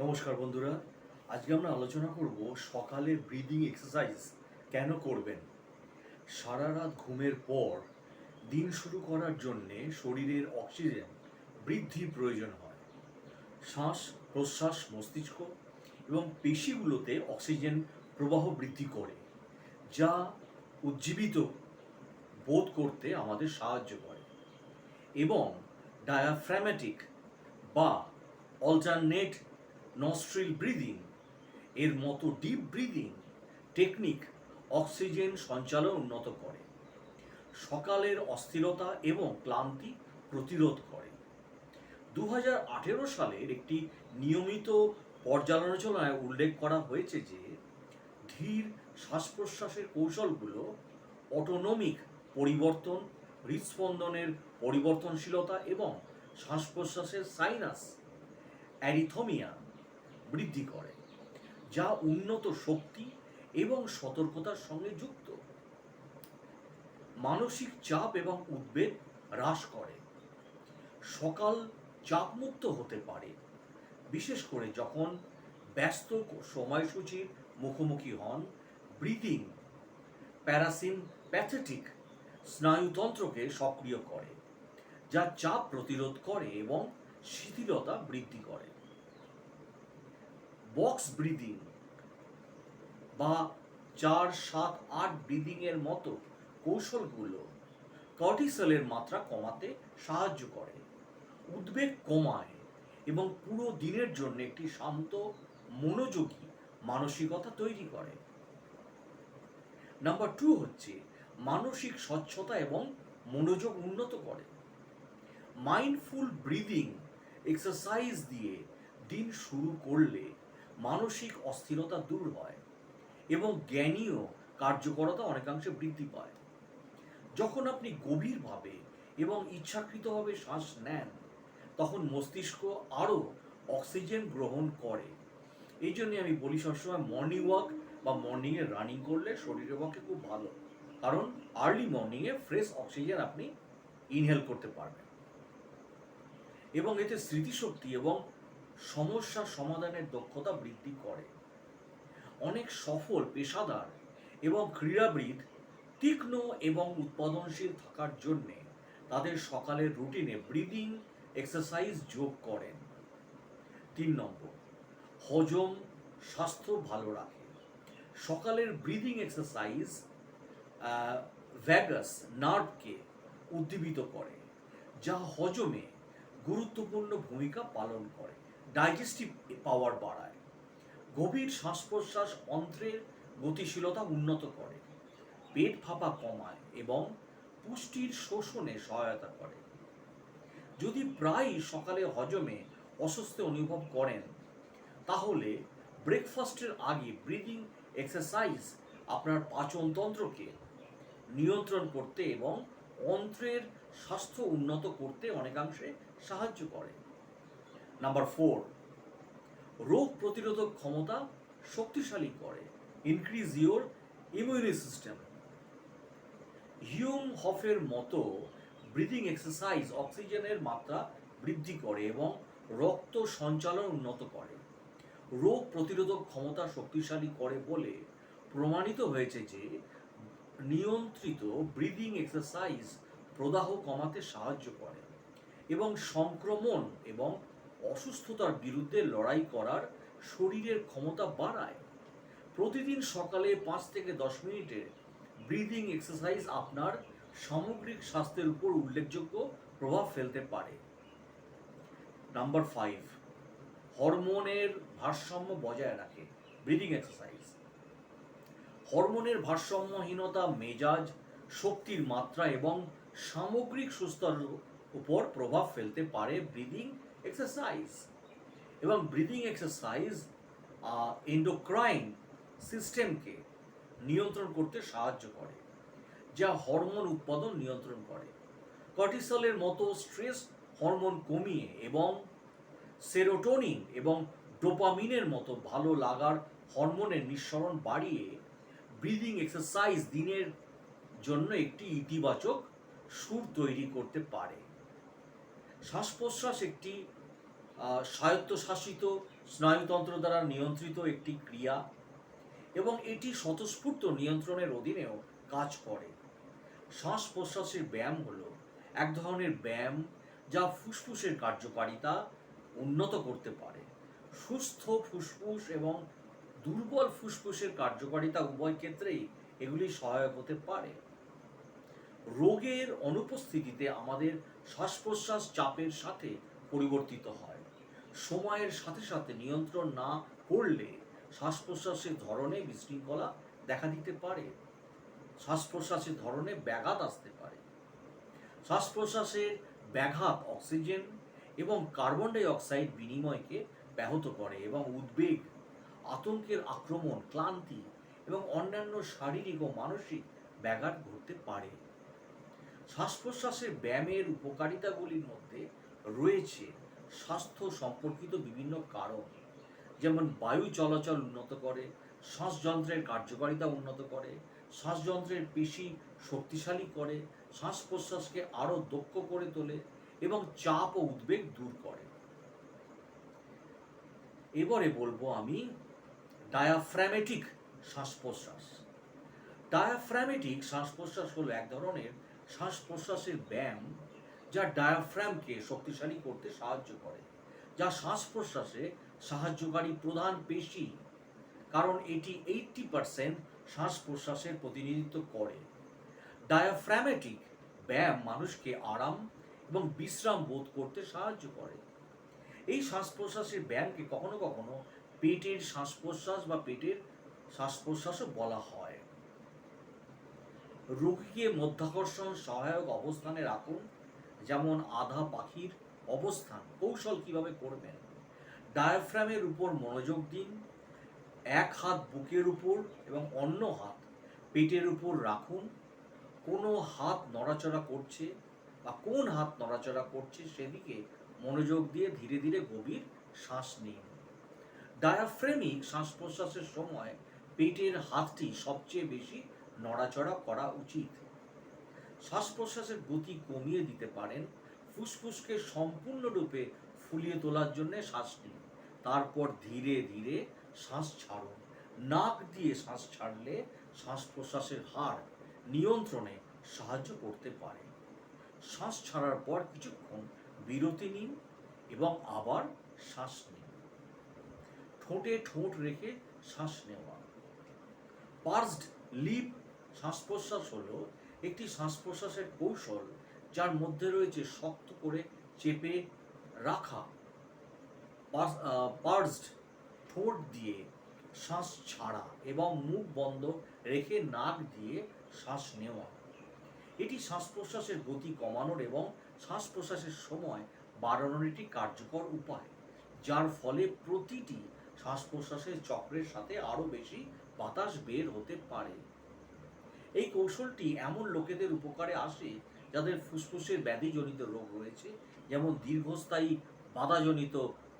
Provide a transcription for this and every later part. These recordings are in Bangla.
নমস্কার বন্ধুরা। আজকে আমরা আলোচনা করব সকালে ব্রিদিং এক্সারসাইজ কেন করবেন? সারা রাত ঘুমের পর দিন শুরু করার জন্যে শরীরের অক্সিজেন বৃদ্ধির প্রয়োজন হয়। শ্বাস প্রশ্বাস মস্তিষ্ক এবং পেশিগুলোতে অক্সিজেন প্রবাহ বৃদ্ধি করে, যা উজ্জীবিত বোধ করতে আমাদের সাহায্য করে এবং ডায়াফ্র্যামেটিক বা অল্টারনেট নস্ট্রিল ব্রিদিং এর মতো ডিপ ব্রিদিং টেকনিক অক্সিজেন সঞ্চালন উন্নত করে, সকালের অস্থিরতা এবং ক্লান্তি প্রতিরোধ করে। দু হাজার আঠেরো সালের একটি নিয়মিত পর্যালোচনায় উল্লেখ করা হয়েছে যে, ধীর শ্বাস প্রশ্বাসের কৌশলগুলো অটোনমিক পরিবর্তন হৃদস্পন্দনের পরিবর্তনশীলতা এবং শ্বাস প্রশ্বাসের সাইনাস অ্যারিথমিয়া বৃদ্ধি করে, যা উন্নত শক্তি এবং সতর্কতার সঙ্গে যুক্ত। মানসিক চাপ এবং উদ্বেগ হ্রাস করে। সকাল চাপমুক্ত হতে পারে, বিশেষ করে যখন ব্যস্ত সময়সূচির মুখোমুখি হন, ব্রিদিং, প্যারাসিন প্যাথেটিক স্নায়ুতন্ত্রকে সক্রিয় করে, যা চাপ প্রতিরোধ করে এবং শিথিলতা বৃদ্ধি করে। বক্স ব্রিদিং বা চার সাত আট ব্রিদিং এর মতো কৌশলগুলো কর্টিসলের মাত্রা কমাতে সাহায্য করে। উদ্বেগ কমায় এবং পুরো দিনের জন্য একটি শান্ত, মনোযোগী মানসিকতা তৈরি করে। নাম্বার টু হচ্ছে মানসিক স্বচ্ছতা এবং মনোযোগ উন্নত করে। মাইন্ডফুল ব্রিদিং এক্সারসাইজ দিয়ে দিন শুরু করলে মানসিক অস্থিরতা দূর হয় এবং জ্ঞানীয় কার্যকরতা অনেকাংশে বৃদ্ধি পায়। যখন আপনি গভীরভাবে এবং ইচ্ছাকৃতভাবে শ্বাস নেন, তখন মস্তিষ্ক আরও অক্সিজেন গ্রহণ করে। এই জন্যে আমি বলি সবসময় মর্নিং ওয়াক বা মর্নিংয়ে রানিং করলে শরীরের পক্ষে খুব ভালো। কারণ আর্লি মর্নিংয়ে ফ্রেশ অক্সিজেন আপনি ইনহেল করতে পারবেন। এবং এতে স্মৃতিশক্তি এবং সমস্যা সমাধানের দক্ষতা বৃদ্ধি করে। অনেক সফল পেশাদার এবং ক্রীড়াবিদ তীক্ষ্ণ এবং উৎপাদনশীল থাকার জন্যে তাদের সকালের রুটিনে ব্রিদিং এক্সারসাইজ যোগ করেন। তিন নম্বর, হজম স্বাস্থ্য ভালো রাখে। সকালের ব্রিদিং এক্সারসাইজ ভ্যাগাস নার্ভকে উদ্দীপিত করে, যা হজমে গুরুত্বপূর্ণ ভূমিকা পালন করে। ডাইজেস্টিভ পাওয়ার বাড়ায়। গভীর শ্বাস প্রশ্বাস অন্ত্রের গতিশীলতা উন্নত করে, পেট ফাঁপা কমায় এবং পুষ্টির শোষণে সহায়তা করে। যদি প্রায়ই সকালে হজমে অস্বস্তি অনুভব করেন, তাহলে ব্রেকফাস্টের আগে ব্রিদিং এক্সারসাইজ আপনার পাচনতন্ত্রকে নিয়ন্ত্রণ করতে এবং অন্ত্রের স্বাস্থ্য উন্নত করতে অনেকাংশে সাহায্য করে। নাম্বার ফোর রোগ প্রতিরোধক ক্ষমতা শক্তিশালী করে increase your immune system Wim হফের মতো ব্রিদিং এক্সারসাইজ অক্সিজেনের মাত্রা বৃদ্ধি করে এবং রক্ত সঞ্চালন উন্নত করে। রোগ প্রতিরোধক ক্ষমতা শক্তিশালী করে বলে প্রমাণিত হয়েছে যে নিয়ন্ত্রিত ব্রিদিং এক্সারসাইজ প্রদাহ কমাতে সাহায্য করে এবং সংক্রমণ এবং অসুস্থতার বিরুদ্ধে লড়াই করার শরীরের ক্ষমতা বাড়ায়। প্রতিদিন সকালে পাঁচ থেকে দশ মিনিটের ব্রিদিং এক্সারসাইজ আপনার সামগ্রিক স্বাস্থ্যের উপর উল্লেখযোগ্য প্রভাব ফেলতে পারে। নাম্বার ফাইভ, হরমোনের ভারসাম্য বজায় রাখে, ব্রিদিং এক্সারসাইজ। হরমোনের ভারসাম্যহীনতা, মেজাজ, শক্তির মাত্রা এবং সামগ্রিক সুস্থতার উপর প্রভাব ফেলতে পারে ব্রিদিং এক্সারসাইজ এবং ব্রিদিং এক্সারসাইজ এন্ডোক্রাইন সিস্টেমকে নিয়ন্ত্রণ করতে সাহায্য করে, যা হরমোন উৎপাদন নিয়ন্ত্রণ করে। কর্টিসলের মতো স্ট্রেস হরমোন কমিয়ে এবং সেরোটোনিন এবং ডোপামিনের মতো ভালো লাগার হরমোনের নিঃসরণ বাড়িয়ে ব্রিদিং এক্সারসাইজ দিনের জন্য একটি ইতিবাচক সুর তৈরি করতে পারে। শ্বাস প্রশ্বাস একটি স্বায়ত্তশাসিত স্নায়ুতন্ত্র দ্বারা নিয়ন্ত্রিত একটি ক্রিয়া এবং এটি স্বতঃস্ফূর্ত নিয়ন্ত্রণের অধীনেও কাজ করে। শ্বাস প্রশ্বাসের ব্যায়াম হল এক ধরনের ব্যায়াম যা ফুসফুসের কার্যকারিতা উন্নত করতে পারে। সুস্থ ফুসফুস এবং দুর্বল ফুসফুসের কার্যকারিতা উভয় ক্ষেত্রেই এগুলি সহায়ক হতে পারে। রোগের অনুপস্থিতিতে আমাদের শ্বাস প্রশ্বাস চাপের সাথে পরিবর্তিত হয়। সময়ের সাথে সাথে নিয়ন্ত্রণ না করলে শ্বাস প্রশ্বাসের ধরনে বিশৃঙ্খলা দেখা দিতে পারে। শ্বাস প্রশ্বাসের ধরনে ব্যাঘাত আসতে পারে। শ্বাস প্রশ্বাসের ব্যাঘাত অক্সিজেন এবং কার্বন ডাই অক্সাইড বিনিময়কে ব্যাহত করে এবং উদ্বেগ, আতঙ্কের আক্রমণ, ক্লান্তি এবং অন্যান্য শারীরিক ও মানসিক ব্যাঘাত ঘটতে পারে। শ্বাস প্রশ্বাসের ব্যায়ামের উপকারিতাগুলির মধ্যে রয়েছে স্বাস্থ্য সম্পর্কিত বিভিন্ন কারণ। যেমন বায়ু চলাচল উন্নত করে, শ্বাসযন্ত্রের কার্যকারিতা উন্নত করে, শ্বাসযন্ত্রের পেশি শক্তিশালী করে শ্বাস প্রশ্বাসকে আরও দক্ষ করে তোলে এবং চাপ ও উদ্বেগ দূর করে। এবারে বলব আমি ডায়াফ্র্যামেটিক শ্বাস প্রশ্বাস ডায়াফ্র্যামেটিক শ্বাস প্রশ্বাস হলো এক ধরনের শ্বাস প্রশ্বাসের ব্যায়াম যা ডায়াফ্রামকে শক্তিশালী করতে সাহায্য করে, যা শ্বাস প্রশ্বাসে সাহায্যকারী প্রধান পেশি। কারণ এটি এইটটি পার্সেন্ট শ্বাস প্রশ্বাসের প্রতিনিধিত্ব করে। ডায়াফ্র্যামেটিক ব্যায়াম মানুষকে আরাম এবং বিশ্রাম বোধ করতে সাহায্য করে। এই শ্বাস প্রশ্বাসের ব্যায়ামকে কখনো কখনো পেটের শ্বাস প্রশ্বাস বা পেটের শ্বাস প্রশ্বাসও বলা হয়। রোগীকে মধ্যাকর্ষণ সহায়ক অবস্থানে রাখুন, যেমন আধা পাখির অবস্থান, কৌশল কীভাবে করবেন। ডায়াফ্রামের উপর মনোযোগ দিন, এক হাত বুকের উপর এবং অন্য হাত পেটের উপর রাখুন। কোনো হাত নড়াচড়া করছে বা কোন হাত নড়াচড়া করছে সেদিকে মনোযোগ দিয়ে ধীরে ধীরে গভীর শ্বাস নিন। ডায়াফ্রেমিক শ্বাস প্রশ্বাসের সময় পেটের হাতটি সবচেয়ে বেশি নড়াচড়া করা উচিত। শ্বাস প্রশ্বাসের গতি কমিয়ে দিতে পারেন, ফুসফুসকে সম্পূর্ণরূপে ফুলিয়ে তোলার জন্য শ্বাস নিন। তারপর ধীরে ধীরে শ্বাস ছাড়ুন। নাক দিয়ে শ্বাস ছাড়লে শ্বাস প্রশ্বাসের হার নিয়ন্ত্রণে সাহায্য করতে পারে। শ্বাস ছাড়ার পর কিছুক্ষণ বিরতি নিন এবং আবার শ্বাস নিন। ঠোঁটে ঠোঁট রেখে শ্বাস নেওয়া। পার্সড লিপ শ্বাস প্রশ্বাস হলো একটি শ্বাস প্রশ্বাসের কৌশল যার মধ্যে রয়েছে শক্ত করে চেপে রাখা পার্সড ঠোঁট দিয়ে শ্বাস ছাড়া এবং মুখ বন্ধ রেখে নাক দিয়ে শ্বাস নেওয়া। এটি শ্বাস প্রশ্বাসের গতি কমানোর এবং শ্বাস প্রশ্বাসের সময় বাড়ানোর একটি কার্যকর উপায়, যার ফলে প্রতিটি শ্বাস প্রশ্বাসের চক্রের সাথে আরও বেশি বাতাস বের হতে পারে। এই কৌশলটি এমন লোকেদের উপকারে আসে যাদের ফুসফুসের ব্যাধিজনিত রোগ রয়েছে, যেমন দীর্ঘস্থায়ী বাধাজনিত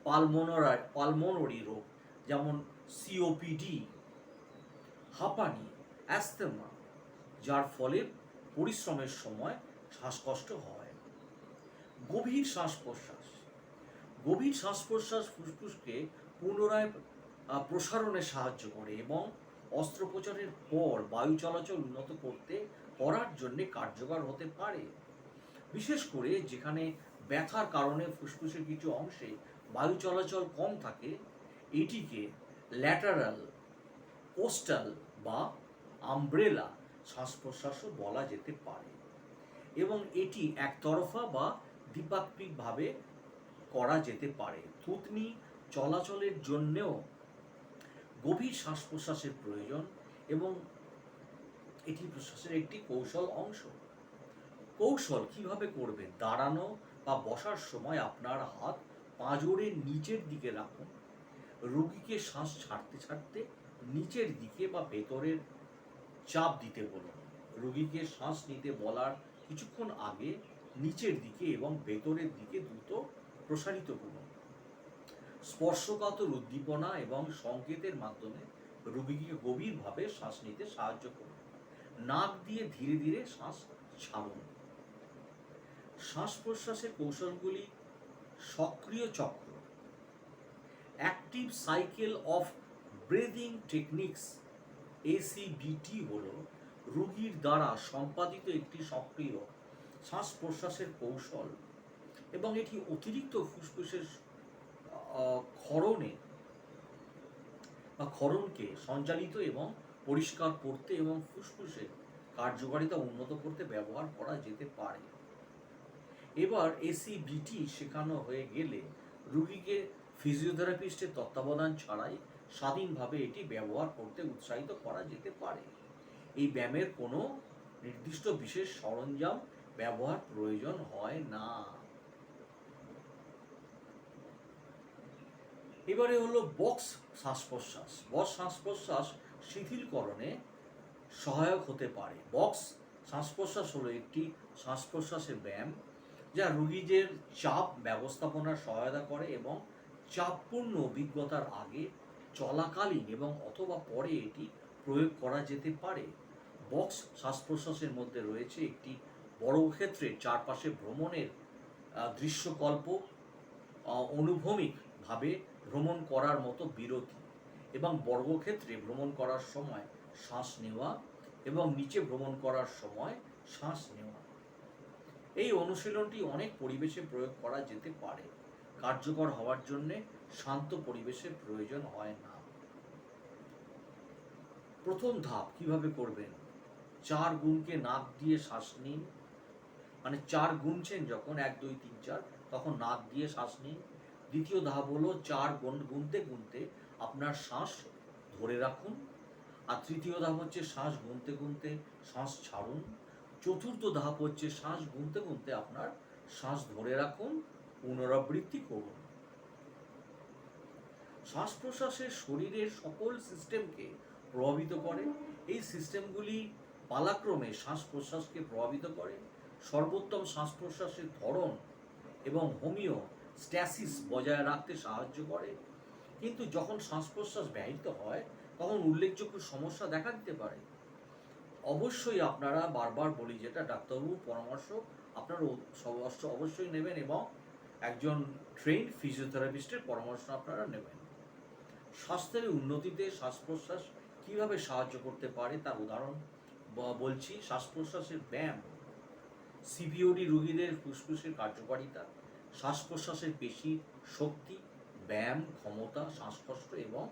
পালমোনরা পালমোনরি রোগ, যেমন সিওপিডি হাঁপানি, অ্যাস্থেমা, যার ফলে পরিশ্রমের সময় শ্বাসকষ্ট হয়। গভীর শ্বাস প্রশ্বাস গভীর শ্বাস প্রশ্বাস ফুসফুসকে পুনরায় প্রসারণে সাহায্য করে এবং অস্ত্রোপচারের পর বায়ু চলাচল উন্নত করতে করার জন্য কার্যকর হতে পারে। বিশেষ করে যেখানে ব্যথার কারণে ফুসফুসের কিছু অংশে বায়ু চলাচল কম থাকে, এটিকে ল্যাটারাল, কোস্টাল বা আমব্রেলা শ্বাস প্রশ্বাসও বলা যেতে পারে এবং এটি একতরফা বা দ্বিপাক্ষিকভাবে করা যেতে পারে। থুতনি চলাচলের জন্যেও গভীর শ্বাস প্রশ্বাসের প্রয়োজন এবং এটি প্রশ্বাসের একটি কৌশল অংশ। কৌশল কীভাবে করবে দাঁড়ানো বা বসার সময় আপনার হাত পাঁজরের নিচের দিকে রাখুন। রোগীকে শ্বাস ছাড়তে ছাড়তে নিচের দিকে বা ভেতরের চাপ দিতে বলুন। রোগীকে শ্বাস নিতে বলার কিছুক্ষণ আগে নিচের দিকে এবং ভেতরের দিকে দ্রুত প্রসারিত করুন। স্পর্শকাতর উদ্দীপনা এবং সংকেতের মাধ্যমে রোগীকে গভীরভাবে শ্বাস নিতে সাহায্য করুন নাক দিয়ে ধীরে ধীরে শ্বাস ছাড়ুন। শ্বাস প্রশ্বাসের কৌশলগুলি সক্রিয় চক্র। Active cycle of breathing techniques ACBT হল রোগীর দ্বারা সম্পাদিত একটি সক্রিয় শ্বাস প্রশ্বাসের কৌশল এবং এটি অতিরিক্ত ফুসফুসের ক্ষরণে বা ক্ষরণকে সঞ্চালিত এবং পরিষ্কার করতে এবং ফুসফুসের কার্যকারিতা উন্নত করতে ব্যবহার করা যেতে পারে। এবার এসিবিটি শেখানো হয়ে গেলে রুগীকে ফিজিওথেরাপিস্টের তত্ত্বাবধান ছাড়াই স্বাধীনভাবে এটি ব্যবহার করতে উৎসাহিত করা যেতে পারে। এই ব্যায়ামের কোনো নির্দিষ্ট বিশেষ সরঞ্জাম ব্যবহার প্রয়োজন হয় না। এবারে হলো বক্স শ্বাস প্রশ্বাস বক্স শ্বাস প্রশ্বাস শিথিলকরণে সহায়ক হতে পারে। বক্স শ্বাস প্রশ্বাস হলো একটি শ্বাস প্রশ্বাসের ব্যায়াম যা রোগীদের চাপ ব্যবস্থাপনার সহায়তা করে এবং চাপপূর্ণ অভিজ্ঞতার আগে চলাকালীন এবং অথবা পরে এটি প্রয়োগ করা যেতে পারে। বক্স শ্বাস প্রশ্বাসের মধ্যে রয়েছে একটি বর্গক্ষেত্রে চারপাশে ভ্রমণের দৃশ্যকল্প অনুভূমিকভাবে ভ্রমণ করার মতো বিরতি এবং বর্গক্ষেত্রে ভ্রমণ করার সময় শ্বাস নেওয়া এবং নিচে ভ্রমণ করার সময় শ্বাস নেওয়া। এই অনুশীলনটি অনেক পরিবেশে প্রয়োগ করা যেতে পারে। কার্যকর হওয়ার জন্যে শান্ত পরিবেশের প্রয়োজন হয় না। প্রথম ধাপ কীভাবে করবেন? চার গুণকে নাক দিয়ে শ্বাস নিন। মানে চার গুনছেন যখন এক, দুই, তিন, চার, তখন নাক দিয়ে শ্বাস নিন। দ্বিতীয় ধাপ হলো চার গুণ গুনতে গুনতে আপনার শ্বাস ধরে রাখুন। আর তৃতীয় ধাপ হচ্ছে শ্বাস গুনতে গুনতে শ্বাস ছাড়ুন। চতুর্থ ধাপ হচ্ছে শ্বাস গুনতে গুনতে আপনার শ্বাস ধরে রাখুন, পুনরাবৃত্তি করুন। শ্বাস প্রশ্বাসের শরীরের সকল সিস্টেমকে প্রভাবিত করে। এই সিস্টেমগুলি পালাক্রমে শ্বাস প্রশ্বাসকে প্রভাবিত করে। সর্বোত্তম শ্বাস প্রশ্বাসের ধরন এবং হোমিও স্ট্যাসিস বজায় রাখতে সাহায্য করে। কিন্তু যখন শ্বাস প্রশ্বাস ব্যাহত হয়, তখন উল্লেখযোগ্য সমস্যা দেখা দিতে পারে। অবশ্যই আপনারা বারবার বলি যেটা ডাক্তারবাবুর পরামর্শ, আপনারা অবশ্যই নেবেন এবং একজন ট্রেন্ড ফিজিওথেরাপিস্টের পরামর্শ আপনারা নেবেন। স্বাস্থ্যের উন্নতিতে শ্বাস প্রশ্বাস কীভাবে সাহায্য করতে পারে তার উদাহরণ বলছি শ্বাস প্রশ্বাসের ব্যায়াম সিপিওডি রোগীদের ফুসফুসের কার্যকারিতা শ্বাস প্রশ্বাসের পেশি, শক্তি, ব্যায়াম, ক্ষমতা, শ্বাসকষ্ট এবং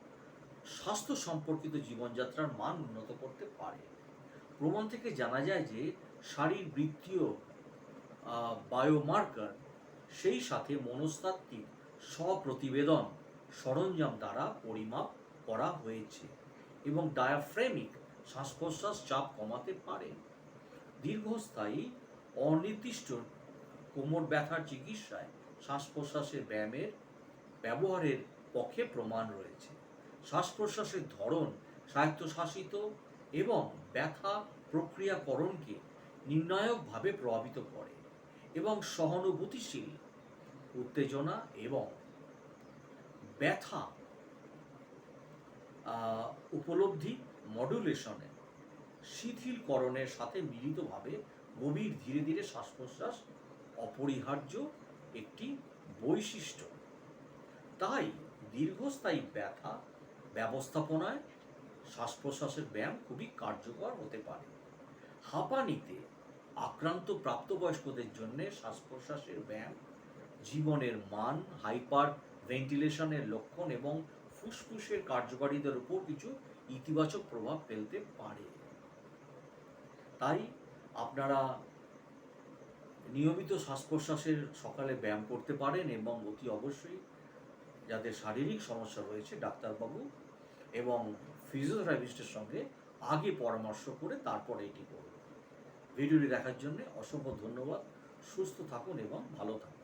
স্বাস্থ্য সম্পর্কিত জীবনযাত্রার মান উন্নত করতে পারে। প্রমাণ থেকে জানা যায় যে শারীরবৃত্তীয় বায়োমার্কার সেই সাথে মনস্তাত্ত্বিক স্বপ্রতিবেদন, সরঞ্জাম দ্বারা পরিমাপ করা হয়েছে এবং ডায়াফ্রেমিক শ্বাস প্রশ্বাস চাপ কমাতে পারে। দীর্ঘস্থায়ী, অনির্দিষ্ট কোমর ব্যথার চিকিৎসায় শ্বাস প্রশ্বাসের ব্যায়ামের ব্যবহারের পক্ষে প্রমাণ রয়েছে। শ্বাস প্রশ্বাসের ধরন, স্বায়ত্তশাসিত এবং ব্যথা প্রক্রিয়াকরণকে নির্ণায়কভাবে প্রভাবিত করে এবং সহানুভূতিশীল, উত্তেজনা এবং ব্যথা উপলব্ধি মডুলেশনে শিথিলকরণের সাথে মিলিতভাবে গভীর ধীরে ধীরে শ্বাস প্রশ্বাস অপরিহার্য একটি বৈশিষ্ট্য। তাই দীর্ঘস্থায়ী ব্যথা, ব্যবস্থাপনায় শ্বাস প্রশ্বাসের ব্যায়াম খুবই কার্যকর হতে পারে। হাঁপানিতে আক্রান্ত প্রাপ্তবয়স্কদের জন্য শ্বাস প্রশ্বাসের ব্যায়াম জীবনের মান, হাইপার ভেন্টিলেশনের লক্ষণ এবং ফুসফুসের কার্যকারিতার উপর কিছু ইতিবাচক প্রভাব ফেলতে পারে। তাই আপনারা নিয়মিত শ্বাস প্রশ্বাসের সকালে ব্যায়াম করতে পারেন এবং অতি অবশ্যই যাদের শারীরিক সমস্যা রয়েছে, ডাক্তারবাবু এবং ফিজিওথেরাপিস্টের সঙ্গে আগে পরামর্শ করে তারপরে এটি করুন। ভিডিওটি দেখার জন্য অসংখ্য ধন্যবাদ। সুস্থ থাকুন এবং ভালো থাকুন।